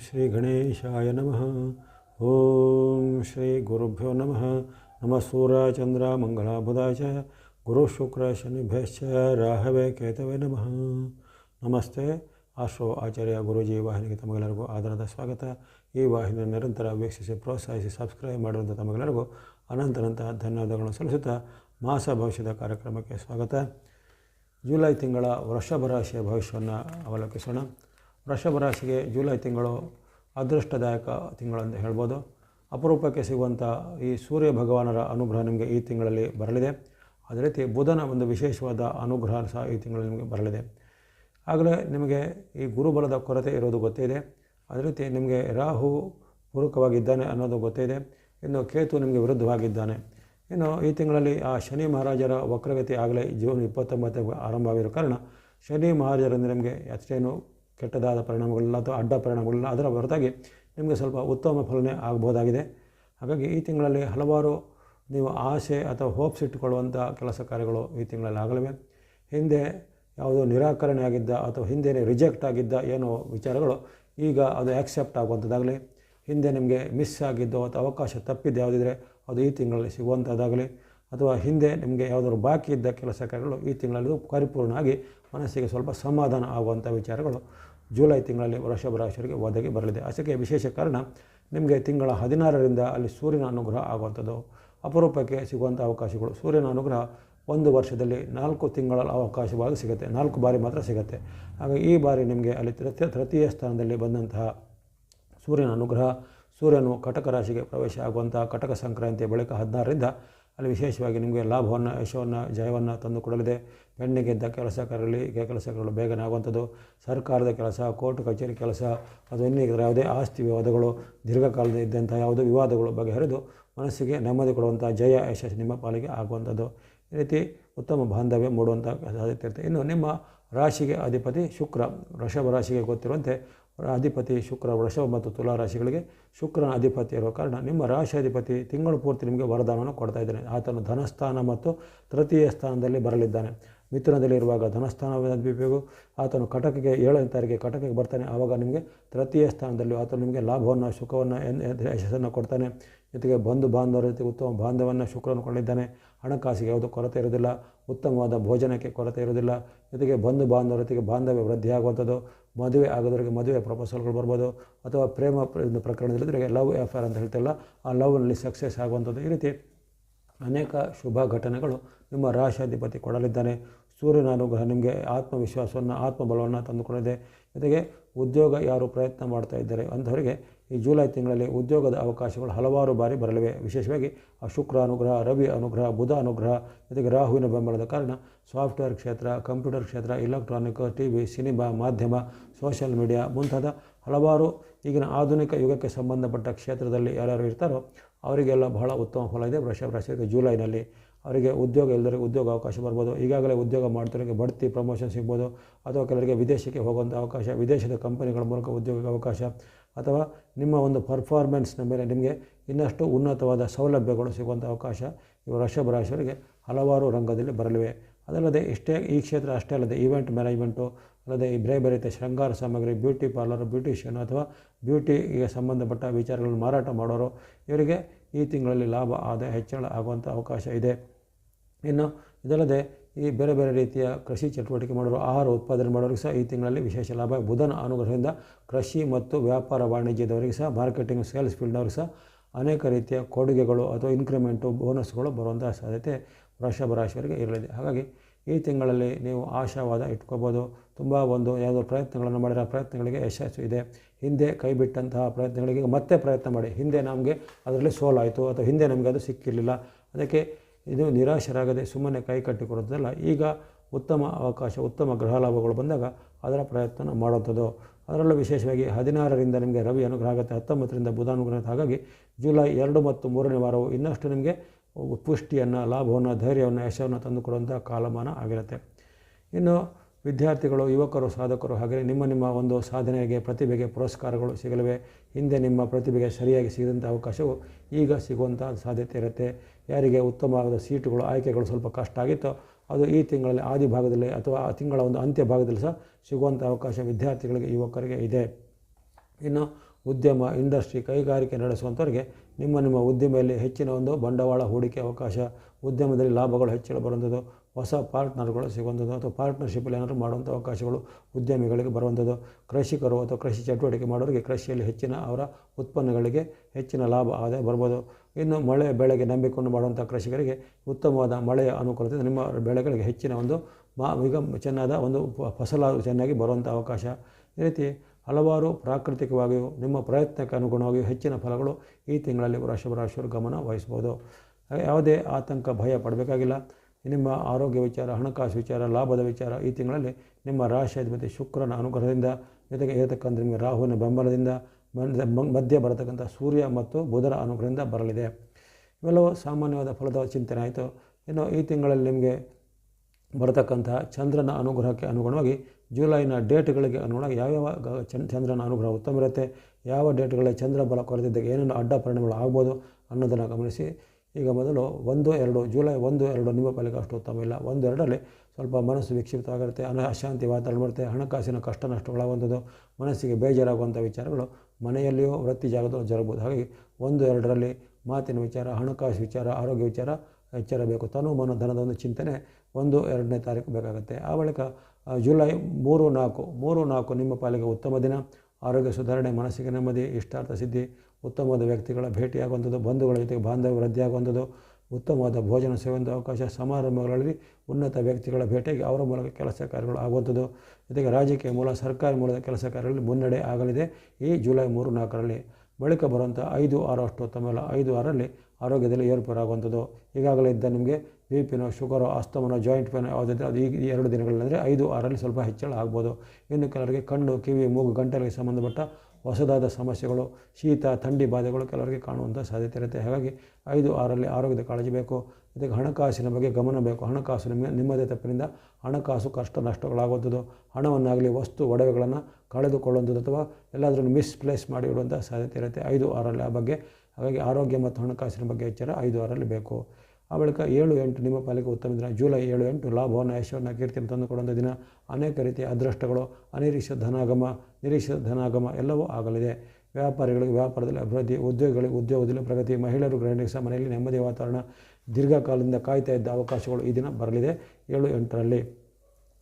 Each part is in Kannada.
ಶ್ರೀ ಗಣೇಶಾಯ ನಮಃ. ಓಂ ಶ್ರೀ ಗುರುಭ್ಯೋ ನಮಃ. ನಮಃ ಸೂರ ಚಂದ್ರ ಮಂಗಳ ಬುಧಾಚ ಗುರು ಶುಕ್ರ, ಶನಿಭ್ಯಶ್ಚ, ರಾಹವೇ, ಕೇತವೇ ನಮಃ. ನಮಸ್ತೆ. ಆಶ್ರೋ ಆಚಾರ್ಯ ಗುರುಜಿ, ವಾಹಿನಿಗೆ ತಮಗೆಲ್ಲರಿಗೂ ಆಧಾರದ ಸ್ವಾಗತ. ಈ ವಾಹಿನಿಯನ್ನು ನಿರಂತರ ವೀಕ್ಷಿಸಿ, ಪ್ರೋತ್ಸಾಹಿಸಿ, ಸಬ್ಸ್ಕ್ರೈಬ್ ಮಾಡುವಂಥ ತಮಗೆಲ್ಲರಿಗೂ ಅನಂತನಂತ ಧನ್ಯವಾದಗಳನ್ನು ಸಲ್ಲಿಸುತ್ತಾ ಮಾಸ ಭವಿಷ್ಯದ ಕಾರ್ಯಕ್ರಮಕ್ಕೆ ಸ್ವಾಗತ. ಜುಲೈ ತಿಂಗಳ ವೃಷಭ ರಾಶಿಯ ಭವಿಷ್ಯವನ್ನು ಅವಲೋಕಿಸೋಣ. ವೃಷಭ ರಾಶಿಗೆ ಜುಲೈ ತಿಂಗಳು ಅದೃಷ್ಟದಾಯಕ ತಿಂಗಳು ಅಂತ ಹೇಳ್ಬೋದು. ಅಪರೂಪಕ್ಕೆ ಸಿಗುವಂಥ ಈ ಸೂರ್ಯ ಭಗವಾನರ ಅನುಗ್ರಹ ನಿಮಗೆ ಈ ತಿಂಗಳಲ್ಲಿ ಬರಲಿದೆ. ಅದೇ ರೀತಿ ಬುಧನ ಒಂದು ವಿಶೇಷವಾದ ಅನುಗ್ರಹ ಸಹ ಈ ತಿಂಗಳಲ್ಲಿ ನಿಮಗೆ ಬರಲಿದೆ. ಆಗಲೇ ನಿಮಗೆ ಈ ಗುರುಬಲದ ಕೊರತೆ ಇರೋದು ಗೊತ್ತೇ ಇದೆ ಅದೇ ರೀತಿ ನಿಮಗೆ ರಾಹು ಪೂರಕವಾಗಿದ್ದಾನೆ ಅನ್ನೋದು ಗೊತ್ತೇ ಇದೆ ಇನ್ನು ಕೇತು ನಿಮಗೆ ವಿರುದ್ಧವಾಗಿದ್ದಾನೆ. ಇನ್ನು ಈ ತಿಂಗಳಲ್ಲಿ ಆ ಶನಿ ಮಹಾರಾಜರ ವಕ್ರಗತಿ ಆಗಲೇ ಜೂನ್ ಇಪ್ಪತ್ತೊಂಬತ್ತಕ್ಕೆ ಆರಂಭವಾಗಿರೋ ಕಾರಣ ಶನಿ ಮಹಾರಾಜರಿಂದ ನಿಮಗೆ ಅಷ್ಟೇನು ಕೆಟ್ಟದಾದ ಪರಿಣಾಮಗಳಿಲ್ಲ ಅಥವಾ ಅಡ್ಡ ಪರಿಣಾಮಗಳಿಲ್ಲ, ಅದರ ಹೊರತಾಗಿ ನಿಮಗೆ ಸ್ವಲ್ಪ ಉತ್ತಮ ಫಲನೆ ಆಗ್ಬೋದಾಗಿದೆ ಹಾಗಾಗಿ ಈ ತಿಂಗಳಲ್ಲಿ ಹಲವಾರು ನೀವು ಆಸೆ ಅಥವಾ ಹೋಪ್ಸ್ ಇಟ್ಟುಕೊಳ್ಳುವಂಥ ಕೆಲಸ ಕಾರ್ಯಗಳು ಈ ತಿಂಗಳಲ್ಲಿ ಆಗಲಿವೆ. ಹಿಂದೆ ಯಾವುದೋ ನಿರಾಕರಣೆ ಆಗಿದ್ದ ಅಥವಾ ಹಿಂದೆ ರಿಜೆಕ್ಟ್ ಆಗಿದ್ದ ಏನೋ ವಿಚಾರಗಳು, ಈಗ ಅದು ಆಕ್ಸೆಪ್ಟ್ ಆಗುವಂಥದ್ದಾಗಲಿ ಹಿಂದೆ ನಿಮಗೆ ಮಿಸ್ ಆಗಿದ್ದೋ ಅಥವಾ ಅವಕಾಶ ತಪ್ಪಿದ್ದು ಯಾವುದಿದ್ರೆ ಅದು ಈ ತಿಂಗಳಲ್ಲಿ ಸಿಗುವಂಥದ್ದಾಗಲಿ ಅಥವಾ ಹಿಂದೆ ನಿಮಗೆ ಯಾವುದಾದ್ರು ಬಾಕಿ ಇದ್ದ ಕೆಲಸ ಕಾರ್ಯಗಳು ಈ ತಿಂಗಳಲ್ಲಿ ಪರಿಪೂರ್ಣವಾಗಿ ಮನಸ್ಸಿಗೆ ಸ್ವಲ್ಪ ಸಮಾಧಾನ ಆಗುವಂಥ ವಿಚಾರಗಳು. ಜುಲೈ ತಿಂಗಳಲ್ಲಿ ವೃಷಭ ರಾಶಿಯವರಿಗೆ ಒದಗಿ ಬರಲಿದೆ. ಅದಕ್ಕೆ ವಿಶೇಷ ಕಾರಣ, ನಿಮಗೆ ತಿಂಗಳ ಹದಿನಾರರಿಂದ ಅಲ್ಲಿ ಸೂರ್ಯನ ಅನುಗ್ರಹ ಆಗುವಂಥದ್ದು. ಅಪರೂಪಕ್ಕೆ ಸಿಗುವಂಥ ಅವಕಾಶಗಳು. ಸೂರ್ಯನ ಅನುಗ್ರಹ ಒಂದು ವರ್ಷದಲ್ಲಿ ನಾಲ್ಕು ತಿಂಗಳ ಅವಕಾಶವಾಗಿ ಸಿಗುತ್ತೆ. ನಾಲ್ಕು ಬಾರಿ ಮಾತ್ರ ಸಿಗುತ್ತೆ. ಹಾಗೆ ಈ ಬಾರಿ ನಿಮಗೆ ಅಲ್ಲಿ ತೃತೀಯ ತೃತೀಯ ಸ್ಥಾನದಲ್ಲಿ ಬಂದಂತಹ ಸೂರ್ಯನ ಅನುಗ್ರಹ, ಸೂರ್ಯನು ಕಟಕ ರಾಶಿಗೆ ಪ್ರವೇಶ ಆಗುವಂತಹ ಕಟಕ ಸಂಕ್ರಾಂತಿಯ ಬಳಿಕ ಹದಿನಾರರಿಂದ ಅಲ್ಲಿ ವಿಶೇಷವಾಗಿ ನಿಮಗೆ ಲಾಭವನ್ನು, ಯಶವನ್ನು, ಜಯವನ್ನು ತಂದು ಕೊಡಲಿದೆ. ಬೆಣ್ಣಿಗೆದ್ದ ಕೆಲಸ ಕರಲಿ ಕೆಲಸಗಳು ಬೇಗನೆ ಆಗುವಂಥದ್ದು. ಸರ್ಕಾರದ ಕೆಲಸ, ಕೋರ್ಟ್ ಕಚೇರಿ ಕೆಲಸ, ಅದು ಇನ್ನಿತರ ಯಾವುದೇ ಆಸ್ತಿ ವಿವಾದಗಳು, ದೀರ್ಘಕಾಲದ ಇದ್ದಂಥ ಯಾವುದೇ ವಿವಾದಗಳು ಬಗೆಹರಿದು ಮನಸ್ಸಿಗೆ ನೆಮ್ಮದಿ ಕೊಡುವಂಥ ಜಯ, ಯಶಸ್ಸು ನಿಮ್ಮ ಪಾಲಿಗೆ ಆಗುವಂಥದ್ದು. ಈ ರೀತಿ ಉತ್ತಮ ಬಾಂಧವ್ಯ ಮೂಡುವಂಥ ಸಾಧ್ಯತೆ ಇರುತ್ತೆ. ಇನ್ನು ನಿಮ್ಮ ರಾಶಿಗೆ ಅಧಿಪತಿ ಶುಕ್ರ, ವೃಷಭ ರಾಶಿಗೆ ಗೊತ್ತಿರುವಂತೆ ಅಧಿಪತಿ ಶುಕ್ರ, ವೃಷಭ ಮತ್ತು ತುಲಾ ರಾಶಿಗಳಿಗೆ ಶುಕ್ರನ ಅಧಿಪತಿ ಇರೋ ಕಾರಣ ನಿಮ್ಮ ರಾಶಿ ಅಧಿಪತಿ ತಿಂಗಳು ಪೂರ್ತಿ ನಿಮಗೆ ವರದಾನವನ್ನು ಕೊಡ್ತಾ ಇದ್ದಾನೆ. ಆತನು ಧನಸ್ಥಾನ ಮತ್ತು ತೃತೀಯ ಸ್ಥಾನದಲ್ಲಿ ಬರಲಿದ್ದಾನೆ. ಮಿಥುನದಲ್ಲಿರುವಾಗ ಧನಸ್ಥಾನ ಆತನು ಕಟಕಿಗೆ ಏಳನೇ ತಾರೀಕಿಗೆ ಕಟಕಿಗೆ ಬರ್ತಾನೆ. ಆವಾಗ ನಿಮಗೆ ತೃತೀಯ ಸ್ಥಾನದಲ್ಲಿ ಆತನು ನಿಮಗೆ ಲಾಭವನ್ನು, ಸುಖವನ್ನು ಯಶಸ್ಸನ್ನು ಕೊಡ್ತಾನೆ. ಜೊತೆಗೆ ಬಂಧು ಬಾಂಧವರ ಜೊತೆಗೆ ಉತ್ತಮ ಬಾಂಧವನ್ನು ಶುಕ್ರನು ಕೊಂಡಿದ್ದಾನೆ ಹಣಕಾಸಿಗೆ ಯಾವುದೂ ಕೊರತೆ ಇರೋದಿಲ್ಲ ಉತ್ತಮವಾದ ಭೋಜನಕ್ಕೆ ಕೊರತೆ ಇರೋದಿಲ್ಲ ಜೊತೆಗೆ ಬಂಧು ಬಾಂಧವರ ಜೊತೆಗೆ ಬಾಂಧವ್ಯ ವೃದ್ಧಿಯಾಗುವಂಥದ್ದು. ಮದುವೆ ಆಗೋದ್ರಿಗೆ ಮದುವೆ ಪ್ರಪೋಸಲ್ಗಳು ಬರ್ಬೋದು ಅಥವಾ ಪ್ರೇಮ ಪ್ರಕರಣದಲ್ಲಿದ್ದರೆ ಲವ್ ಅಫೇರ್ ಅಂತ ಹೇಳ್ತಿಲ್ಲ, ಆ ಲವ್ನಲ್ಲಿ ಸಕ್ಸಸ್ ಆಗುವಂಥದ್ದು ಈ ರೀತಿ ಅನೇಕ ಶುಭ ಘಟನೆಗಳು ನಿಮ್ಮ ರಾಶಾಧಿಪತಿ ಕೊಡಲಿದ್ದಾನೆ. ಸೂರ್ಯನ ಅನುಗ್ರಹ ನಿಮಗೆ, ಆತ್ಮವಿಶ್ವಾಸವನ್ನು, ಆತ್ಮಬಲವನ್ನು ತಂದುಕೊಂಡಿದೆ ಜೊತೆಗೆ ಉದ್ಯೋಗ ಯಾರು ಪ್ರಯತ್ನ ಮಾಡ್ತಾ ಇದ್ದಾರೆ ಅಂಥವರಿಗೆ ಈ ಜುಲೈ ತಿಂಗಳಲ್ಲಿ ಉದ್ಯೋಗದ ಅವಕಾಶಗಳು ಹಲವಾರು ಬಾರಿ ಬರಲಿವೆ. ವಿಶೇಷವಾಗಿ ಆ ಶುಕ್ರ ಅನುಗ್ರಹ, ರವಿ ಅನುಗ್ರಹ, ಬುಧ ಅನುಗ್ರಹ, ಜೊತೆಗೆ ರಾಹುವಿನ ಬೆಂಬಲದ ಕಾರಣ ಸಾಫ್ಟ್ವೇರ್ ಕ್ಷೇತ್ರ, ಕಂಪ್ಯೂಟರ್ ಕ್ಷೇತ್ರ, ಇಲೆಕ್ಟ್ರಾನಿಕ್ ಟಿ ವಿ ಸಿನಿಮಾ, ಮಾಧ್ಯಮ, ಸೋಷಿಯಲ್ ಮೀಡಿಯಾ ಮುಂತಾದ ಹಲವಾರು ಈಗಿನ ಆಧುನಿಕ ಯುಗಕ್ಕೆ ಸಂಬಂಧಪಟ್ಟ ಕ್ಷೇತ್ರದಲ್ಲಿ ಯಾರ್ಯಾರು ಇರ್ತಾರೋ ಅವರಿಗೆಲ್ಲ ಬಹಳ ಉತ್ತಮ ಫಲ ಇದೆ. ವೃಷಭ ರಾಶಿಗೆ ಜುಲೈನಲ್ಲಿ ಅವರಿಗೆ ಉದ್ಯೋಗ ಇಲ್ಲದವರಿಗೆ ಉದ್ಯೋಗ ಅವಕಾಶ ಬರ್ಬೋದು. ಈಗಾಗಲೇ ಉದ್ಯೋಗ ಮಾಡ್ತಿರೋರಿಗೆ ಬಡ್ತಿ, ಪ್ರಮೋಷನ್ ಸಿಗ್ಬೋದು. ಅಥವಾ ಕೆಲವರಿಗೆ ವಿದೇಶಕ್ಕೆ ಹೋಗುವಂಥ ಅವಕಾಶ, ವಿದೇಶದ ಕಂಪನಿಗಳ ಮೂಲಕ ಉದ್ಯೋಗ ಅವಕಾಶ. ಅಥವಾ ನಿಮ್ಮ ಒಂದು ಪರ್ಫಾರ್ಮೆನ್ಸ್ನ ಮೇಲೆ ನಿಮಗೆ ಇನ್ನಷ್ಟು ಉನ್ನತವಾದ ಸೌಲಭ್ಯಗಳು ಸಿಗುವಂಥ ಅವಕಾಶ ಇವು ವೃಷಭ ರಾಶಿಯವರಿಗೆ ಹಲವಾರು ರಂಗದಲ್ಲಿ ಬರಲಿವೆ. ಅದಲ್ಲದೆ ಇಷ್ಟೇ ಈ ಕ್ಷೇತ್ರ ಅಷ್ಟೇ ಅಲ್ಲದೆ ಈವೆಂಟ್ ಮ್ಯಾನೇಜ್ಮೆಂಟು ಅಲ್ಲದೆ ಈ ಬೇರೆ ಬೇರೆ ಶೃಂಗಾರ ಸಾಮಗ್ರಿ ಬ್ಯೂಟಿ ಪಾರ್ಲರ್ ಬ್ಯೂಟಿಷಿಯನ್ ಅಥವಾ ಬ್ಯೂಟಿಗೆ ಸಂಬಂಧಪಟ್ಟ ವಿಚಾರಗಳನ್ನು ಮಾರಾಟ ಮಾಡೋರು, ಇವರಿಗೆ ಈ ತಿಂಗಳಲ್ಲಿ ಲಾಭ ಆದಾಯ ಹೆಚ್ಚಳ ಆಗುವಂಥ ಅವಕಾಶ ಇದೆ. ಇನ್ನು ಇದಲ್ಲದೆ ಈ ಬೇರೆ ಬೇರೆ ರೀತಿಯ ಕೃಷಿ ಚಟುವಟಿಕೆ ಮಾಡೋರು ಆಹಾರ ಉತ್ಪಾದನೆ ಮಾಡೋರಿಗೆ ಸಹ ಈ ತಿಂಗಳಲ್ಲಿ ವಿಶೇಷ ಲಾಭ. ಬುಧನ ಅನುಗ್ರಹದಿಂದ ಕೃಷಿ ಮತ್ತು ವ್ಯಾಪಾರ ವಾಣಿಜ್ಯದವರಿಗೆ ಸಹ ಮಾರ್ಕೆಟಿಂಗ್ ಸೇಲ್ಸ್ ಫೀಲ್ಡ್ನವ್ರಿಗೆ ಸಹ ಅನೇಕ ರೀತಿಯ ಕೊಡುಗೆಗಳು ಅಥವಾ ಇನ್ಕ್ರಿಮೆಂಟು ಬೋನಸ್ಗಳು ಬರುವಂಥ ಸಾಧ್ಯತೆ ವೃಷಭ ರಾಶಿಯವರಿಗೆ ಇರಲಿದೆ. ಹಾಗಾಗಿ ಈ ತಿಂಗಳಲ್ಲಿ ನೀವು ಆಶಾವಾದ ಇಟ್ಕೋಬೋದು. ತುಂಬ ಒಂದು ಯಾವುದೋ ಪ್ರಯತ್ನಗಳನ್ನು ಮಾಡಿರೋ ಪ್ರಯತ್ನಗಳಿಗೆ ಯಶಸ್ಸು ಇದೆ. ಹಿಂದೆ ಕೈ ಬಿಟ್ಟಂತಹ ಪ್ರಯತ್ನಗಳಿಗೆ ಮತ್ತೆ ಪ್ರಯತ್ನ ಮಾಡಿ. ಹಿಂದೆ ನಮಗೆ ಅದರಲ್ಲಿ ಸೋಲಾಯಿತು ಅಥವಾ ಹಿಂದೆ ನಮಗೆ ಅದು ಸಿಕ್ಕಿರಲಿಲ್ಲ. ಅದಕ್ಕೆ ಇದು ನಿರಾಶರಾಗದೆ ಸುಮ್ಮನೆ ಕೈ ಕಟ್ಟಿಕೊಡುತ್ತದಲ್ಲ ಈಗ ಉತ್ತಮ ಅವಕಾಶ, ಉತ್ತಮ ಗೃಹ ಲಾಭಗಳು ಬಂದಾಗ ಅದರ ಪ್ರಯತ್ನ ಮಾಡುವಂಥದ್ದು. ಅದರಲ್ಲೂ ವಿಶೇಷವಾಗಿ ಹದಿನಾರರಿಂದ ನಿಮಗೆ ರವಿ ಅನುಗ್ರಹ ಆಗುತ್ತೆ. ಹತ್ತೊಂಬತ್ತರಿಂದ ಬುಧ ಅನುಗ್ರಹ ಹಾಗಾಗಿ ಜುಲೈ ಎರಡು ಮತ್ತು ಮೂರನೇ ವಾರವು ಇನ್ನಷ್ಟು ನಿಮಗೆ ಪುಷ್ಟಿಯನ್ನು, ಲಾಭವನ್ನು, ಧೈರ್ಯವನ್ನು, ಯಶವನ್ನು ತಂದುಕೊಡುವಂಥ ಕಾಲಮಾನ ಆಗಿರುತ್ತೆ. ಇನ್ನು ವಿದ್ಯಾರ್ಥಿಗಳು, ಯುವಕರು, ಸಾಧಕರು ಹಾಗೆ ನಿಮ್ಮ ನಿಮ್ಮ ಒಂದು ಸಾಧನೆಗೆ, ಪ್ರತಿಭೆಗೆ ಪುರಸ್ಕಾರಗಳು ಸಿಗಲಿವೆ. ಹಿಂದೆ ನಿಮ್ಮ ಪ್ರತಿಭೆಗೆ ಸರಿಯಾಗಿ ಸಿಗದಂಥ ಅವಕಾಶವು ಈಗ ಸಿಗುವಂಥ ಸಾಧ್ಯತೆ ಇರುತ್ತೆ. ಯಾರಿಗೆ ಉತ್ತಮವಾದ ಸೀಟುಗಳು, ಆಯ್ಕೆಗಳು ಸ್ವಲ್ಪ ಕಷ್ಟ ಆಗಿತ್ತು, ಅದು ಈ ತಿಂಗಳಲ್ಲಿ ಆದಿ ಭಾಗದಲ್ಲಿ ಅಥವಾ ಆ ತಿಂಗಳ ಒಂದು ಅಂತ್ಯ ಭಾಗದಲ್ಲಿ ಸಹ ಸಿಗುವಂಥ ಅವಕಾಶ ವಿದ್ಯಾರ್ಥಿಗಳಿಗೆ, ಯುವಕರಿಗೆ ಇದೆ. ಇನ್ನು ಉದ್ಯಮ, ಇಂಡಸ್ಟ್ರಿ ಕೈಗಾರಿಕೆ ನಡೆಸುವಂಥವ್ರಿಗೆ ನಿಮ್ಮ ನಿಮ್ಮ ಉದ್ಯಮೆಯಲ್ಲಿ ಹೆಚ್ಚಿನ ಒಂದು ಬಂಡವಾಳ ಹೂಡಿಕೆ ಅವಕಾಶ, ಉದ್ಯಮದಲ್ಲಿ ಲಾಭಗಳು ಹೆಚ್ಚಳ ಬರುವಂಥದ್ದು ಹೊಸ ಪಾರ್ಟ್ನರ್ಗಳು ಸಿಗುವಂಥದ್ದು ಅಥವಾ ಪಾರ್ಟ್ನರ್ಶಿಪ್ಪಲ್ಲಿ ಏನಾದರೂ ಮಾಡುವಂಥ ಅವಕಾಶಗಳು ಉದ್ಯಮಿಗಳಿಗೆ ಬರುವಂಥದ್ದು ಕೃಷಿಕರು ಅಥವಾ ಕೃಷಿ ಚಟುವಟಿಕೆ ಮಾಡೋರಿಗೆ ಕೃಷಿಯಲ್ಲಿ ಹೆಚ್ಚಿನ ಅವರ ಉತ್ಪನ್ನಗಳಿಗೆ ಹೆಚ್ಚಿನ ಲಾಭ ಆದಾಯ ಬರ್ಬೋದು. ಇನ್ನು ಮಳೆ ಬೆಳೆಗೆ ನಂಬಿಕೊಂಡು ಮಾಡುವಂಥ ಕೃಷಿಕರಿಗೆ ಉತ್ತಮವಾದ ಮಳೆಯ ಅನುಕೂಲತೆ ನಿಮ್ಮ ಬೆಳೆಗಳಿಗೆ ಹೆಚ್ಚಿನ ಒಂದು ಮಾ, ಈಗ ಚೆನ್ನಾದ ಒಂದು ಫಸಲ ಚೆನ್ನಾಗಿ ಬರುವಂಥ ಅವಕಾಶ. ಈ ರೀತಿ ಹಲವಾರು ಪ್ರಾಕೃತಿಕವಾಗಿಯೂ ನಿಮ್ಮ ಪ್ರಯತ್ನಕ್ಕೆ ಅನುಗುಣವಾಗಿಯೂ ಹೆಚ್ಚಿನ ಫಲಗಳು ಈ ತಿಂಗಳಲ್ಲಿ ವೃಷಭ ರಾಶಿಯವರು ಗಮನ ವಹಿಸ್ಬೋದು ಯಾವುದೇ ಆತಂಕ, ಭಯ ಪಡಬೇಕಾಗಿಲ್ಲ. ನಿಮ್ಮ ಆರೋಗ್ಯ ವಿಚಾರ, ಹಣಕಾಸು ವಿಚಾರ, ಲಾಭದ ವಿಚಾರ ಈ ತಿಂಗಳಲ್ಲಿ ನಿಮ್ಮ ರಾಶಿಯಾಧಿಪತಿ ಶುಕ್ರನ ಅನುಗ್ರಹದಿಂದ ಜೊತೆಗೆ ಇರತಕ್ಕಂಥ ನಿಮಗೆ ರಾಹುವಿನ ಬೆಂಬಲದಿಂದ ಮಧ್ಯ- ಮಧ್ಯೆ ಬರತಕ್ಕಂಥ ಸೂರ್ಯ ಮತ್ತು ಬುಧರ ಅನುಗ್ರಹದಿಂದ ಬರಲಿದೆ. ಇವೆಲ್ಲವೂ ಸಾಮಾನ್ಯವಾದ ಫಲದ ಚಿಂತನೆ ಆಯಿತು. ಇನ್ನು ಈ ತಿಂಗಳಲ್ಲಿ ನಿಮಗೆ ಬರತಕ್ಕಂತಹ ಚಂದ್ರನ ಅನುಗ್ರಹಕ್ಕೆ ಅನುಗುಣವಾಗಿ ಜುಲೈನ ಡೇಟ್ಗಳಿಗೆ ಅನುಗುಣವಾಗಿ ಯಾವ್ಯಾವ ಚಂದ್ರನ ಅನುಗ್ರಹ ಉತ್ತಮ ಇರುತ್ತೆ, ಯಾವ ಡೇಟ್ಗಳಲ್ಲಿ ಚಂದ್ರ ಬಲ ಕೊರತಿದ್ದಾಗ ಏನೇನು ಅಡ್ಡ ಪರಿಣಾಮಗಳು ಆಗ್ಬೋದು ಅನ್ನೋದನ್ನು ಗಮನಿಸಿ. ಈಗ ಮೊದಲು ಒಂದು, ಎರಡು, ಜುಲೈ ಒಂದು, ಎರಡು ನಿಮ್ಮ ಪಾಲಿಗೆ ಅಷ್ಟು ಉತ್ತಮ ಇಲ್ಲ. ಒಂದು, ಎರಡರಲ್ಲಿ ಸ್ವಲ್ಪ ಮನಸ್ಸು ವಿಕ್ಷಿಪ್ತವಾಗಿರುತ್ತೆ ಅನ, ಅಶಾಂತಿ ವಾತಾವರಣ ಬರುತ್ತೆ, ಹಣಕಾಸಿನ ಕಷ್ಟ ನಷ್ಟಗಳಾಗುವಂಥದ್ದು ಮನಸ್ಸಿಗೆ ಬೇಜಾರಾಗುವಂಥ ವಿಚಾರಗಳು ಮನೆಯಲ್ಲಿಯೂ ವೃತ್ತಿ ಜಾಗದಲ್ಲೂ ಜರಬಹುದು ಹಾಗಾಗಿ ಒಂದು, ಎರಡರಲ್ಲಿ ಮಾತಿನ ವಿಚಾರ, ಹಣಕಾಸು ವಿಚಾರ, ಆರೋಗ್ಯ ವಿಚಾರ ಎಚ್ಚರ ಬೇಕು ತನು ಮನ ಧನದ ಒಂದು ಚಿಂತನೆ ಒಂದು, ಎರಡನೇ ತಾರೀಕು ಬೇಕಾಗುತ್ತೆ. ಆ ಬಳಿಕ ಜುಲೈ ಮೂರು ನಾಲ್ಕು ಮೂರು ನಾಲ್ಕು ನಿಮ್ಮ ಪಾಲಿಗೆ ಉತ್ತಮ ದಿನ. ಆರೋಗ್ಯ ಸುಧಾರಣೆ, ಮನಸ್ಸಿಗೆ ನೆಮ್ಮದಿ, ಇಷ್ಟಾರ್ಥ ಸಿದ್ಧಿ ಉತ್ತಮವಾದ ವ್ಯಕ್ತಿಗಳ ಭೇಟಿಯಾಗುವಂಥದ್ದು, ಬಂಧುಗಳ ಜೊತೆಗೆ ಬಾಂಧವ್ಯ ವೃದ್ಧಿಯಾಗುವಂಥದ್ದು, ಉತ್ತಮವಾದ ಭೋಜನ ಸೇವಂತ ಅವಕಾಶ ಸಮಾರಂಭಗಳಲ್ಲಿ ಉನ್ನತ ವ್ಯಕ್ತಿಗಳ ಭೇಟಿಯಾಗಿ ಅವರ ಮೂಲಕ ಕೆಲಸ ಕಾರ್ಯಗಳು ಆಗುವಂಥದ್ದು. ಜೊತೆಗೆ ರಾಜಕೀಯ ಮೂಲ, ಸರ್ಕಾರಿ ಮೂಲದ ಕೆಲಸ ಕಾರ್ಯಗಳಲ್ಲಿ ಮುನ್ನಡೆ ಆಗಲಿದೆ. ಈ ಜುಲೈ ಮೂರು ನಾಲ್ಕರಲ್ಲಿ ಬಳಿಕ ಬರುವಂಥ ಐದು ಆರು ಅಷ್ಟು ಉತ್ತಮ ಇಲ್ಲ, ಐದು ಆರಲ್ಲಿ ಆರೋಗ್ಯದಲ್ಲಿ ಏರ್ಪೇರಾಗುವಂಥದ್ದು ಈಗಾಗಲೇ ಇದ್ದ ನಿಮಗೆ ಬಿ ಪಿನೋ ಶುಗರು, ಅಸ್ತಮನೋ, ಜಾಯಿಂಟ್ ಪೇನೋ ಯಾವುದಿದ್ರೆ ಅದು ಈಗ ಎರಡು ದಿನಗಳಲ್ಲಿ ಅಂದರೆ ಐದು ಆರಲ್ಲಿ ಸ್ವಲ್ಪ ಹೆಚ್ಚಳ ಆಗ್ಬೋದು. ಇನ್ನು ಕೆಲವರಿಗೆ ಕಣ್ಣು, ಕಿವಿ, ಮೂಗು ಗಂಟಲಿಗೆ ಸಂಬಂಧಪಟ್ಟ ಹೊಸದಾದ ಸಮಸ್ಯೆಗಳು, ಶೀತ, ಥಂಡಿ ಬಾಧೆಗಳು ಕೆಲವರಿಗೆ ಕಾಣುವಂಥ ಸಾಧ್ಯತೆ ಇರುತ್ತೆ. ಹಾಗಾಗಿ ಐದು ಆರಲ್ಲಿ ಆರೋಗ್ಯದ ಕಾಳಜಿ ಬೇಕು. ಜೊತೆಗೆ ಹಣಕಾಸಿನ ಬಗ್ಗೆ ಗಮನ ಬೇಕು. ಹಣಕಾಸು ನಿಮ್ಮ ನಿಮ್ಮದೇ ತಪ್ಪಿನಿಂದ ಹಣಕಾಸು ಕಷ್ಟ ನಷ್ಟಗಳಾಗುವಂಥದ್ದು. ಹಣವನ್ನಾಗಲಿ ವಸ್ತು, ಒಡವೆಗಳನ್ನು ಕಳೆದುಕೊಳ್ಳುವಂಥದ್ದು ಅಥವಾ ಎಲ್ಲಾದರೂ ಮಿಸ್ಪ್ಲೇಸ್ ಮಾಡಿ ಇಡುವಂಥ ಸಾಧ್ಯತೆ ಇರುತ್ತೆ. ಐದು ಆರಲ್ಲಿ ಆ ಬಗ್ಗೆ. ಹಾಗಾಗಿ ಆರೋಗ್ಯ ಮತ್ತು ಹಣಕಾಸಿನ ಬಗ್ಗೆ ಎಚ್ಚರ ಐದು ಆರಲ್ಲಿ ಬೇಕು. ಆ ಬಳಿಕ ಏಳು ಎಂಟು ನಿಮ್ಮ ಪಾಲಿಗೆ ಉತ್ತಮ ದಿನ. ಜುಲೈ ಏಳು ಎಂಟು ಲಾಭವನ್ನು ಯಶವನ್ನು ಕೀರ್ತಿಯನ್ನು ತಂದುಕೊಡುವಂಥ ದಿನ. ಅನೇಕ ರೀತಿಯ ಅದೃಷ್ಟಗಳು, ಅನಿರೀಕ್ಷಿತ ಧನಾಗಮ, ನಿರೀಕ್ಷಿತ ಧನಾಗಮ ಎಲ್ಲವೂ ಆಗಲಿದೆ. ವ್ಯಾಪಾರಿಗಳಿಗೆ, ವ್ಯಾಪಾರದಲ್ಲಿ ಅಭಿವೃದ್ಧಿ, ಉದ್ಯೋಗಗಳಿಗೆ ಉದ್ಯೋಗದಲ್ಲಿ ಪ್ರಗತಿ, ಮಹಿಳೆಯರು ಸಹ ಮನೆಯಲ್ಲಿ ನೆಮ್ಮದಿ ವಾತಾವರಣ, ದೀರ್ಘಕಾಲದಿಂದ ಕಾಯ್ತಾ ಇದ್ದ ಅವಕಾಶಗಳು ಈ ದಿನ ಬರಲಿದೆ. ಏಳು ಎಂಟರಲ್ಲಿ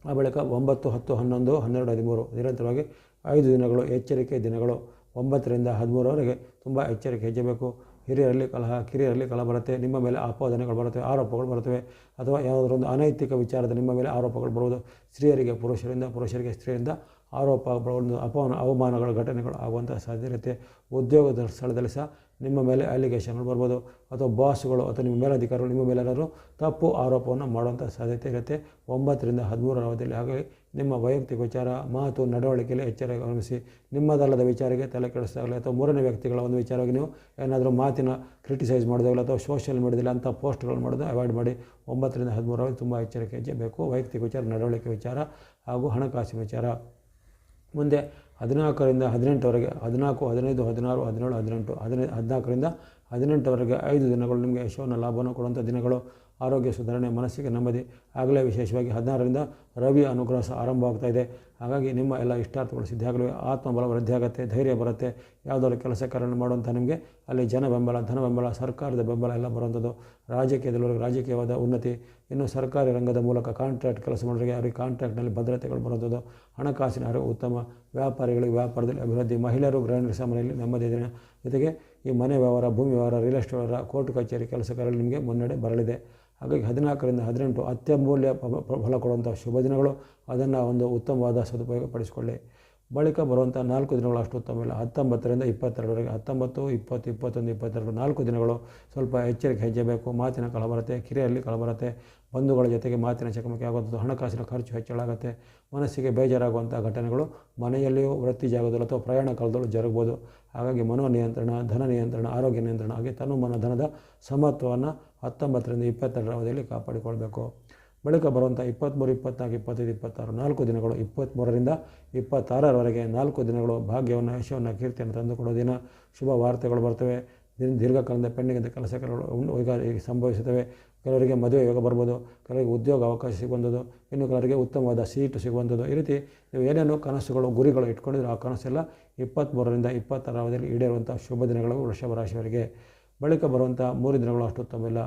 ಆ ಬಳಿಕ ಒಂಬತ್ತು, ಹತ್ತು, ಹನ್ನೊಂದು, ಹನ್ನೆರಡು, ಹದಿಮೂರು ನಿರಂತರವಾಗಿ ಐದು ದಿನಗಳು, ಎಚ್ಚರಿಕೆ ದಿನಗಳು. ಒಂಬತ್ತರಿಂದ ಹದಿಮೂರವರೆಗೆ ತುಂಬ ಎಚ್ಚರಿಕೆ ಹೆಜ್ಜಬೇಕು ಹಿರಿಯರಲ್ಲಿ ಕಲಹ ಕಿರಿಯರಲ್ಲಿ ಕಲಹ ಬರುತ್ತೆ, ನಿಮ್ಮ ಮೇಲೆ ಆಪಾದನೆಗಳು ಬರುತ್ತವೆ ಆರೋಪಗಳು ಬರುತ್ತವೆ. ಅಥವಾ ಯಾವುದಾದ್ರು ಒಂದು ಅನೈತಿಕ ವಿಚಾರದ ನಿಮ್ಮ ಮೇಲೆ ಆರೋಪಗಳು ಬರುವುದು, ಸ್ತ್ರೀಯರಿಗೆ, ಪುರುಷರಿಂದ, ಪುರುಷರಿಗೆ, ಸ್ತ್ರೀಯರಿಂದ ಆರೋಪ ಒಂದು ಅಪಮಾನ, ಅವಮಾನಗಳ ಘಟನೆಗಳು ಆಗುವಂಥ ಸಾಧ್ಯತೆ ಉದ್ಯೋಗದ ಸ್ಥಳದಲ್ಲಿ ಸಹ ನಿಮ್ಮ ಮೇಲೆ ಅಲಿಗೇಷನ್ಗಳು ಬರ್ಬೋದು ಅಥವಾ ಬಾಸ್ಗಳು ಅಥವಾ ನಿಮ್ಮ ಮೇಲಧಿಕಾರಿಗಳು ನಿಮ್ಮ ಮೇಲೆ ಏನಾದರೂ ತಪ್ಪು ಆರೋಪವನ್ನು ಮಾಡುವಂಥ ಸಾಧ್ಯತೆ ಇರುತ್ತೆ. ಒಂಬತ್ತರಿಂದ ಹದಿಮೂರರ ಅವಧಿಯಲ್ಲಿ ಹಾಗಾಗಿ ನಿಮ್ಮ ವೈಯಕ್ತಿಕ ವಿಚಾರ, ಮಾತು, ನಡವಳಿಕೆಯಲ್ಲಿ ಎಚ್ಚರ ಗಮನಿಸಿ. ನಿಮ್ಮದಲ್ಲದ ವಿಚಾರಕ್ಕೆ ತಲೆ ಕೆಡಿಸಿದಾಗಲಿ ಅಥವಾ ಮೂರನೇ ವ್ಯಕ್ತಿಗಳ ಒಂದು ವಿಚಾರವಾಗಿ ನೀವು ಏನಾದರೂ ಮಾತಿನ ಕ್ರಿಟಿಸೈಸ್ ಮಾಡಿದಾಗಲಿ ಅಥವಾ ಸೋಷಿಯಲ್ ಮೀಡಿಯಾದಲ್ಲಿ ಅಂಥ ಪೋಸ್ಟ್ಗಳು ಮಾಡೋದು ಅವಾಯ್ಡ್ ಮಾಡಿ. ಒಂಬತ್ತರಿಂದ ಹದಿಮೂರವರೆಗೆ ತುಂಬ ಎಚ್ಚರಿಕೆ ಬೇಕು ವೈಯಕ್ತಿಕ ವಿಚಾರ, ನಡವಳಿಕೆ ವಿಚಾರ ಹಾಗೂ ಹಣಕಾಸಿನ ವಿಚಾರ. ಮುಂದೆ ಹದಿನಾಲ್ಕರಿಂದ ಹದಿನೆಂಟವರೆಗೆ ಹದಿನಾಲ್ಕು, ಹದಿನೈದು, ಹದಿನಾರು, ಹದಿನೇಳು, ಹದಿನೆಂಟು ಹದಿನೈದು ಹದಿನಾಲ್ಕರಿಂದ ಹದಿನೆಂಟವರೆಗೆ ಐದು ದಿನಗಳು ನಿಮಗೆ ಯಶವನ್ನು ಲಾಭವನ್ನು ಕೊಡುವಂಥ ದಿನಗಳು. ಆರೋಗ್ಯ ಸುಧಾರಣೆ ಮನಸ್ಸಿಗೆ ನೆಮ್ಮದಿ ಆಗಲೇ ವಿಶೇಷವಾಗಿ ಹದಿನಾರರಿಂದ ರವಿ ಅನುಗ್ರಹ ಆರಂಭವಾಗ್ತಾ ಇದೆ. ಹಾಗಾಗಿ ನಿಮ್ಮ ಎಲ್ಲ ಇಷ್ಟಾರ್ಥಗಳು ಸಿದ್ಧಿಯಾಗಲಿವೆ ಆತ್ಮಬಲ ವೃದ್ಧಿ ಧೈರ್ಯ ಬರುತ್ತೆ. ಯಾವುದಾದ್ರು ಕೆಲಸ ಕಾರ್ಯ ಮಾಡುವಂಥ ನಿಮಗೆ ಅಲ್ಲಿ ಜನ ಬೆಂಬಲ, ಧನ ಬೆಂಬಲ, ಸರ್ಕಾರದ ಬೆಂಬಲ ಎಲ್ಲ ಬರುವಂಥದ್ದು. ರಾಜಕೀಯದಲ್ಲಿವರೆಗೆ ರಾಜಕೀಯವಾದ ಉನ್ನತಿ. ಇನ್ನು ಸರ್ಕಾರಿ ರಂಗದ ಮೂಲಕ ಕಾಂಟ್ರಾಕ್ಟ್ ಕೆಲಸ ಮಾಡೋರಿಗೆ ಅವರಿಗೆ ಕಾಂಟ್ರಾಕ್ಟ್ನಲ್ಲಿ ಭದ್ರತೆಗಳು ಬರುವಂಥದ್ದು. ಹಣಕಾಸಿನ ಅರಿವು ಉತ್ತಮ. ವ್ಯಾಪಾರಿಗಳಿಗೆ ವ್ಯಾಪಾರದಲ್ಲಿ ಅಭಿವೃದ್ಧಿ. ಮಹಿಳೆಯರು ಗ್ರಹಣ ಸಾಮಾನ್ಯದಲ್ಲಿ ನೆಮ್ಮದಿ ದಿನ ಜೊತೆಗೆ ಈ ಮನೆ ವ್ಯವಹಾರ, ಭೂಮಿ ವ್ಯವಹಾರ ರಿಯಲ್ ಎಸ್ಟೇಟ್ ವ್ಯವಹಾರ ಕೋರ್ಟ್ ಕಚೇರಿ, ಕೆಲಸ ಕಾರ್ಯಗಳು ನಿಮಗೆ ಮುನ್ನಡೆ ಬರಲಿದೆ. ಹಾಗಾಗಿ ಹದಿನಾಲ್ಕರಿಂದ ಹದಿನೆಂಟು ಅತ್ಯಮೂಲ್ಯ ಫಲ ಕೊಡುವಂಥ ಶುಭ ದಿನಗಳು. ಅದನ್ನು ಒಂದು ಉತ್ತಮವಾದ ಸದುಪಯೋಗ ಪಡಿಸಿಕೊಳ್ಳಿ ಬಳಿಕ ಬರುವಂಥ ನಾಲ್ಕು ದಿನಗಳು ಅಷ್ಟು ಉತ್ತಮ ಇಲ್ಲ. ಹತ್ತೊಂಬತ್ತರಿಂದ ಇಪ್ಪತ್ತೆರಡರವರೆಗೆ, ಹತ್ತೊಂಬತ್ತು, ಇಪ್ಪತ್ತು, ಇಪ್ಪತ್ತೊಂದು, ಇಪ್ಪತ್ತೆರಡು, ನಾಲ್ಕು ದಿನಗಳು ಸ್ವಲ್ಪ ಎಚ್ಚರಿಕೆ ಹೆಜ್ಜೆ ಬೇಕು ಮಾತಿನ ಕಳಬರತೆ ಕಿರಿಯಲ್ಲಿ ಕಳಬರತೆ ಬಂಧುಗಳ ಜೊತೆಗೆ ಮಾತಿನ ಚಕಮಕಿ ಆಗುವಂಥದ್ದು ಹಣಕಾಸಿನ ಖರ್ಚು ಹೆಚ್ಚಳ ಆಗುತ್ತೆ ಮನಸ್ಸಿಗೆ ಬೇಜಾರಾಗುವಂಥ ಘಟನೆಗಳು ಮನೆಯಲ್ಲಿಯೂ, ವೃತ್ತಿ ಜಾಗದಲ್ಲೂ ಅಥವಾ ಪ್ರಯಾಣ ಕಾಲದಲ್ಲೂ ಜರುಗ್ಬೋದು. ಹಾಗಾಗಿ ಮನೋ ನಿಯಂತ್ರಣ ಧನ ನಿಯಂತ್ರಣ, ಆರೋಗ್ಯ ನಿಯಂತ್ರಣ, ಹಾಗೆ ತನು ಮನ ಧನದ ಸಮತ್ವವನ್ನು ಹತ್ತೊಂಬತ್ತರಿಂದ ಇಪ್ಪತ್ತೆರಡರ ಅವಧಿಯಲ್ಲಿ ಕಾಪಾಡಿಕೊಳ್ಬೇಕು. ಬಳಿಕ ಬರುವಂಥ ಇಪ್ಪತ್ತ್ಮೂರು ಇಪ್ಪತ್ನಾಲ್ಕು, ಇಪ್ಪತ್ತೈದು, ಇಪ್ಪತ್ತಾರು, ನಾಲ್ಕು ದಿನಗಳು ಇಪ್ಪತ್ತ್ಮೂರರಿಂದ ಇಪ್ಪತ್ತಾರರವರೆಗೆ ನಾಲ್ಕು ದಿನಗಳು ಭಾಗ್ಯವನ್ನು, ಯಶವನ್ನು ಕೀರ್ತಿಯನ್ನು ತಂದುಕೊಡುವ ದಿನ. ಶುಭ ವಾರ್ತೆಗಳು ಬರ್ತವೆ. ದಿನ ದೀರ್ಘಕಾಲದ ಪೆಂಡಿಂಗ್ ಕೆಲಸ ಸಂಭವಿಸುತ್ತವೆ. ಕೆಲವರಿಗೆ ಮದುವೆ ಯೋಗ ಬರ್ಬೋದು. ಕೆಲವರಿಗೆ ಉದ್ಯೋಗ ಅವಕಾಶ ಸಿಗುವಂಥದ್ದು. ಇನ್ನು ಕೆಲವರಿಗೆ ಉತ್ತಮವಾದ ಸೀಟು ಸಿಗುವಂಥದ್ದು. ಈ ರೀತಿ ನೀವು ಏನೇನು ಕನಸುಗಳು, ಗುರಿಗಳು ಇಟ್ಕೊಂಡಿದ್ರು ಆ ಕನಸೆಲ್ಲ ಇಪ್ಪತ್ತ್ಮೂರರಿಂದ ಇಪ್ಪತ್ತರ ಅವಧಿಯಲ್ಲಿ ಈಡೇರುವಂಥ ಶುಭ ದಿನಗಳು ವೃಷಭ ರಾಶಿಯವರಿಗೆ. ಬಳಿಕ ಬರುವಂಥ ಮೂರು ದಿನಗಳು ಅಷ್ಟು ಉತ್ತಮ ಇಲ್ಲ.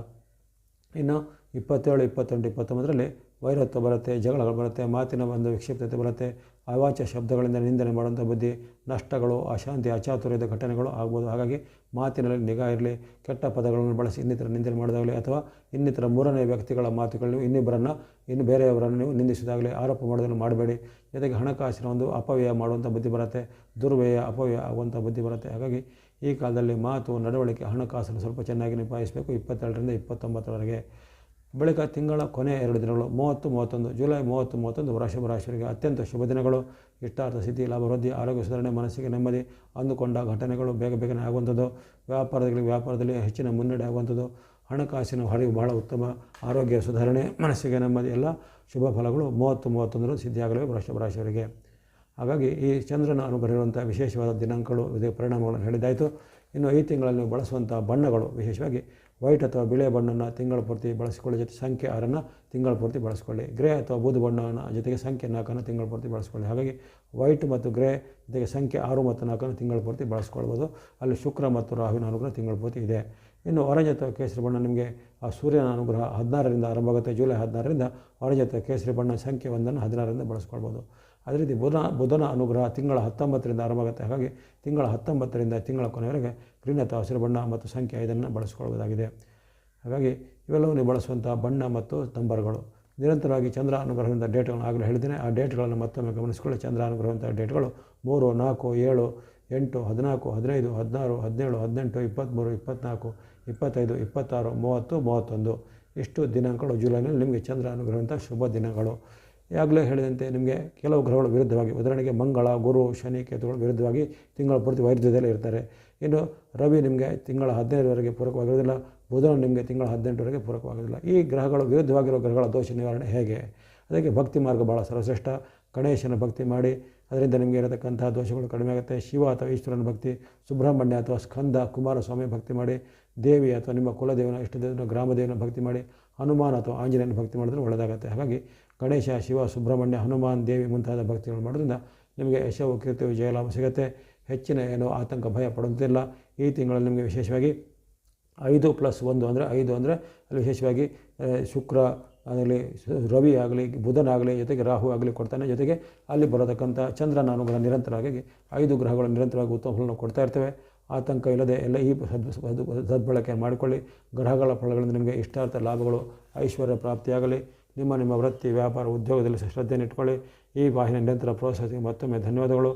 ಇನ್ನು ಇಪ್ಪತ್ತೇಳು, ಇಪ್ಪತ್ತೆಂಟು, ಇಪ್ಪತ್ತೊಂಬತ್ತರಲ್ಲಿ ವೈರತ್ವ ಬರುತ್ತೆ, ಜಗಳಗಳು ಬರುತ್ತೆ, ಮಾತಿನ ಒಂದು ವಿಕ್ಷಿಪ್ತತೆ ಬರುತ್ತೆ, ಅವಾಚ್ಯ ಶಬ್ದಗಳಿಂದ ನಿಂದನೆ ಮಾಡುವಂಥ ಬುದ್ಧಿ, ನಷ್ಟಗಳು, ಅಶಾಂತಿ, ಅಚಾತುರ್ಯದ ಘಟನೆಗಳು ಆಗ್ಬೋದು. ಹಾಗಾಗಿ ಮಾತಿನಲ್ಲಿ ನಿಗಾ ಇರಲಿ, ಕೆಟ್ಟ ಪದಗಳನ್ನು ಬಳಸಿ ಇನ್ನಿತರ ನಿಂದನೆ ಮಾಡೋದಾಗಲಿ ಅಥವಾ ಇನ್ನಿತರ ಮೂರನೇ ವ್ಯಕ್ತಿಗಳ ಮಾತುಗಳು ಇನ್ನಿಬ್ಬರನ್ನು, ಇನ್ನು ಬೇರೆಯವರನ್ನು ನೀವು ನಿಂದಿಸೋದಾಗಲಿ ಆರೋಪ ಮಾಡೋದನ್ನು ಮಾಡಬೇಡಿ. ಜೊತೆಗೆ ಹಣಕಾಸಿನ ಒಂದು ಅಪವ್ಯಯ ಮಾಡುವಂಥ ಬುದ್ಧಿ ಬರುತ್ತೆ, ದುರ್ವ್ಯಯ, ಅಪವ್ಯಯ ಆಗುವಂಥ ಬುದ್ಧಿ ಬರುತ್ತೆ. ಹಾಗಾಗಿ ಈ ಕಾಲದಲ್ಲಿ ಮಾತು, ನಡವಳಿಕೆ, ಹಣಕಾಸನ್ನು ಸ್ವಲ್ಪ ಚೆನ್ನಾಗಿ ನಿಭಾಯಿಸಬೇಕು. ಇಪ್ಪತ್ತೆರಡರಿಂದ ಇಪ್ಪತ್ತೊಂಬತ್ತರವರೆಗೆ ಬಳಿಕ ತಿಂಗಳ ಕೊನೆ ಎರಡು ದಿನಗಳು, ಮೂವತ್ತು, ಮೂವತ್ತೊಂದು, ಜುಲೈ ಮೂವತ್ತು, ಮೂವತ್ತೊಂದು ವೃಷಭ ರಾಶಿಯವರಿಗೆ ಅತ್ಯಂತ ಶುಭ ದಿನಗಳು. ಇಷ್ಟಾರ್ಥ ಸ್ಥಿತಿ ಲಾಭ, ವೃದ್ಧಿ, ಆರೋಗ್ಯ ಸುಧಾರಣೆ, ಮನಸ್ಸಿಗೆ ನೆಮ್ಮದಿ ಅಂದುಕೊಂಡ ಘಟನೆಗಳು ಬೇಗ ಬೇಗನೆ ಆಗುವಂಥದ್ದು. ವ್ಯಾಪಾರದಲ್ಲಿ ವ್ಯಾಪಾರದಲ್ಲಿ ಹೆಚ್ಚಿನ ಮುನ್ನಡೆ ಆಗುವಂಥದ್ದು. ಹಣಕಾಸಿನ ಹರಿವು ಬಹಳ ಉತ್ತಮ. ಆರೋಗ್ಯ ಸುಧಾರಣೆ, ಮನಸ್ಸಿಗೆ ನೆಮ್ಮದಿ, ಎಲ್ಲ ಶುಭ ಫಲಗಳು ಮೂವತ್ತು ಮೂವತ್ತೊಂದರ ಸಿದ್ಧಿಯಾಗಲಿವೆ ವೃಷಭ ರಾಶಿಯವರಿಗೆ. ಹಾಗಾಗಿ ಈ ಚಂದ್ರನ ಅನುಗ್ರಹ ಇರುವಂಥ ವಿಶೇಷವಾದ ದಿನಾಂಕಗಳು ಇದೇ ಪರಿಣಾಮಗಳನ್ನು ಹೇಳಿದಾಯಿತು ಇನ್ನು ಈ ತಿಂಗಳಲ್ಲಿ ಬಳಸುವಂಥ ಬಣ್ಣಗಳು, ವಿಶೇಷವಾಗಿ ವೈಟ್ ಅಥವಾ ಬಿಳೆ ಬಣ್ಣನ ತಿಂಗಳ ಪೂರ್ತಿ ಬಳಸಿಕೊಳ್ಳಿ, ಜೊತೆ ಸಂಖ್ಯೆ ಆರನ್ನು ತಿಂಗಳ ಪೂರ್ತಿ ಬಳಸಿಕೊಳ್ಳಿ. ಗ್ರೇ ಅಥವಾ ಬೂದು ಬಣ್ಣವನ್ನು ಜೊತೆಗೆ ಸಂಖ್ಯೆ ನಾಲ್ಕನ್ನು ತಿಂಗಳ ಪೂರ್ತಿ ಬಳಸಿಕೊಳ್ಳಿ. ಹಾಗಾಗಿ ವೈಟ್ ಮತ್ತು ಗ್ರೇ ಜೊತೆಗೆ ಸಂಖ್ಯೆ ಆರು ಮತ್ತು ನಾಲ್ಕನ್ನು ತಿಂಗಳ ಪೂರ್ತಿ ಬಳಸ್ಕೊಳ್ಬೋದು. ಅಲ್ಲಿ ಶುಕ್ರ ಮತ್ತು ರಾಹುವಿನ ಅನುಗ್ರಹ ತಿಂಗಳ ಪೂರ್ತಿ ಇದೆ. ಇನ್ನು ಆರೆಂಜ್ ಅಥವಾ ಕೇಸರಿ ಬಣ್ಣ ನಿಮಗೆ, ಆ, ಸೂರ್ಯನ ಅನುಗ್ರಹ ಹದಿನಾರರಿಂದ ಆರಂಭ ಆಗುತ್ತೆ ಜುಲೈ ಹದಿನಾರರಿಂದ ಆರೆಂಜ್ ಅಥವಾ ಕೇಸರಿ ಬಣ್ಣ ಸಂಖ್ಯೆ ಒಂದನ್ನು ಹದಿನಾರರಿಂದ ಬಳಸ್ಕೊಳ್ಬೋದು. ಅದೇ ರೀತಿ ಬುಧ, ಬುಧನ ಅನುಗ್ರಹ ತಿಂಗಳ ಹತ್ತೊಂಬತ್ತರಿಂದ ಆರಂಭ ಆಗುತ್ತೆ. ಹಾಗಾಗಿ ತಿಂಗಳ ಹತ್ತೊಂಬತ್ತರಿಂದ ತಿಂಗಳ ಕೊನೆಯವರೆಗೆ ಗ್ರೀನ್ ಅಥವಾ ಹಸಿರು ಬಣ್ಣ ಮತ್ತು ಸಂಖ್ಯೆ ಐದನ್ನು ಬಳಸ್ಕೊಳ್ಬೋದಾಗಿದೆ ಹಾಗಾಗಿ ಇವೆಲ್ಲವೂ ನೀವು ಬಳಸುವಂಥ ಬಣ್ಣ ಮತ್ತು ನಂಬರ್ಗಳು. ನಿರಂತರವಾಗಿ ಚಂದ್ರ ಅನುಗ್ರಹದಿಂದ ಡೇಟ್ಗಳನ್ನು ಆಗಲೇ ಹೇಳಿದ್ದೇನೆ. ಆ ಡೇಟ್ಗಳನ್ನು ಮತ್ತೊಮ್ಮೆ ಗಮನಿಸಿಕೊಳ್ಳಿ. ಚಂದ್ರ ಅನುಗ್ರಹವಂಥ ಡೇಟ್ಗಳು ಮೂರು, ನಾಲ್ಕು, ಏಳು, ಎಂಟು, ಹದಿನಾಲ್ಕು, ಹದಿನೈದು, ಹದಿನಾರು, ಹದಿನೇಳು, ಹದಿನೆಂಟು, ಇಪ್ಪತ್ತ್ಮೂರು, ಇಪ್ಪತ್ತ್ನಾಲ್ಕು, ಇಪ್ಪತ್ತೈದು, ಇಪ್ಪತ್ತಾರು, ಮೂವತ್ತು, ಮೂವತ್ತೊಂದು. ಇಷ್ಟು ದಿನಾಂಕಗಳು ಜುಲೈನಲ್ಲಿ ನಿಮಗೆ ಚಂದ್ರ ಅನುಗ್ರಹವಂಥ ಶುಭ ದಿನಗಳು. ಈಗಾಗಲೇ ಹೇಳಿದಂತೆ ನಿಮಗೆ ಕೆಲವು ಗ್ರಹಗಳು ವಿರುದ್ಧವಾಗಿ ಉದಾಹರಣೆಗೆ ಮಂಗಳ, ಗುರು, ಶನಿ, ಕೇತುಗಳು ವಿರುದ್ಧವಾಗಿ ತಿಂಗಳ ಪೂರ್ತಿ ವೈರುಧ್ಯದಲ್ಲಿ ಇರ್ತಾರೆ. ಇನ್ನು ರವಿ ನಿಮಗೆ ತಿಂಗಳ ಹದಿನೈದರವರೆಗೆ ಪೂರಕವಾಗಿರೋದಿಲ್ಲ ಬುಧನ ನಿಮಗೆ ತಿಂಗಳ ಹದಿನೆಂಟುವರೆಗೆ ಪೂರಕವಾಗೋದಿಲ್ಲ ಈ ಗ್ರಹಗಳು ವಿರುದ್ಧವಾಗಿರೋ ಗ್ರಹಗಳ ದೋಷ ನಿವಾರಣೆ ಹೇಗೆ? ಅದಕ್ಕೆ ಭಕ್ತಿ ಮಾರ್ಗ ಭಾಳ ಸರ್ವಶ್ರೇಷ್ಠ. ಗಣೇಶನ ಭಕ್ತಿ ಮಾಡಿ, ಅದರಿಂದ ನಿಮಗೆ ಇರತಕ್ಕಂತಹ ದೋಷಗಳು ಕಡಿಮೆ ಆಗುತ್ತೆ. ಶಿವ ಅಥವಾ ಈಶ್ವರನ ಭಕ್ತಿ, ಸುಬ್ರಹ್ಮಣ್ಯ ಅಥವಾ ಸ್ಕಂದ ಕುಮಾರಸ್ವಾಮಿ ಭಕ್ತಿ ಮಾಡಿ, ದೇವಿ ಅಥವಾ ನಿಮ್ಮ ಕುಲದೇವನ, ಇಷ್ಟದೇವನ, ಗ್ರಾಮದೇವನ ಭಕ್ತಿ ಮಾಡಿ, ಹನುಮಾನ್ ಅಥವಾ ಆಂಜನೇಯನ ಭಕ್ತಿ ಮಾಡಿದ್ರೆ ಒಳ್ಳೆಯದಾಗುತ್ತೆ. ಹಾಗಾಗಿ ಗಣೇಶ, ಶಿವ, ಸುಬ್ರಹ್ಮಣ್ಯ, ಹನುಮಾನ್ ದೇವಿ ಮುಂತಾದ ಭಕ್ತಿಗಳು ಮಾಡೋದ್ರಿಂದ ನಿಮಗೆ ಯಶವು ಕೀರ್ತಿಯು ಜಯಲಾಭ ಸಿಗುತ್ತೆ. ಹೆಚ್ಚಿನ ಏನೋ ಆತಂಕ, ಭಯ ಪಡುವಂತಿಲ್ಲ. ಈ ತಿಂಗಳಲ್ಲಿ ನಿಮಗೆ ವಿಶೇಷವಾಗಿ ಐದು ಪ್ಲಸ್ ಒಂದು ಅಂದರೆ ಐದು ಅಂದರೆ ಅಲ್ಲಿ ವಿಶೇಷವಾಗಿ ಶುಕ್ರ ಆಗಲಿ ರವಿ ಆಗಲಿ ಬುಧನಾಗಲಿ ಜೊತೆಗೆ ರಾಹು ಆಗಲಿ ಕೊಡ್ತಾನೆ. ಜೊತೆಗೆ ಅಲ್ಲಿ ಬರತಕ್ಕಂಥ ಚಂದ್ರನ ಅನುಗ್ರಹ ನಿರಂತರವಾಗಿ ಐದು ಗ್ರಹಗಳು ನಿರಂತರವಾಗಿ ಉತ್ತಮ ಫಲವನ್ನು ಕೊಡ್ತಾ ಇರ್ತವೆ. ಆತಂಕ ಇಲ್ಲದೆ ಎಲ್ಲ ಈ ಸದ್ ಸದ್, ಸದ್ಬಳಕೆ ಮಾಡಿಕೊಳ್ಳಿ. ಗ್ರಹಗಳ ಫಲಗಳಿಂದ ನಿಮಗೆ ಇಷ್ಟಾರ್ಥ ಲಾಭಗಳು, ಐಶ್ವರ್ಯ ಪ್ರಾಪ್ತಿಯಾಗಲಿ. ನಿಮ್ಮ ನಿಮ್ಮ ವೃತ್ತಿ, ವ್ಯಾಪಾರ, ಉದ್ಯೋಗದಲ್ಲಿ ಶ್ರದ್ಧೆಯನ್ನು ಇಟ್ಕೊಳ್ಳಿ. ಈ ವಾಹಿನಿ ನಿರಂತರ ಪ್ರೋತ್ಸಾಹಕ್ಕೆ ಮತ್ತೊಮ್ಮೆ ಧನ್ಯವಾದಗಳು.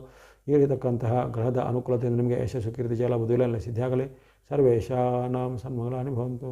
ಇರತಕ್ಕಂತಹ ಗ್ರಹದ ಅನುಕೂಲತೆಯಿಂದ ನಿಮಗೆ ಯಶಸ್ಸು ಕೀರ್ತಿ ಜಲ ಬದುಲೆಲ್ಲ ಸಿದ್ಧಿಯಾಗಲಿ. ಸರ್ವೇಶಾನಾಂ ಸನ್ಮಂಗಲಾನಿ ಭವಂತು.